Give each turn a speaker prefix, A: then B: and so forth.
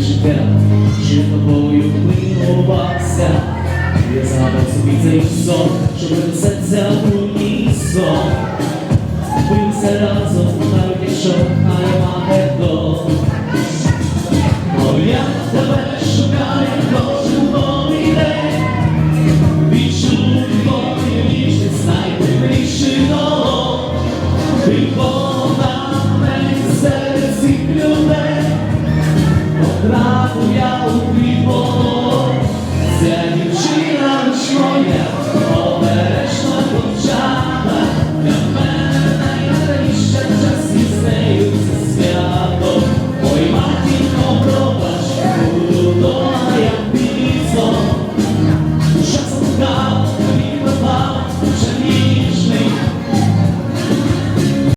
A: життя, що тобою милувався, я згадав собі цей сон, що принесеться у місто, Боїмся разом, навіть якщо немає дому. я тебе шукаю. я у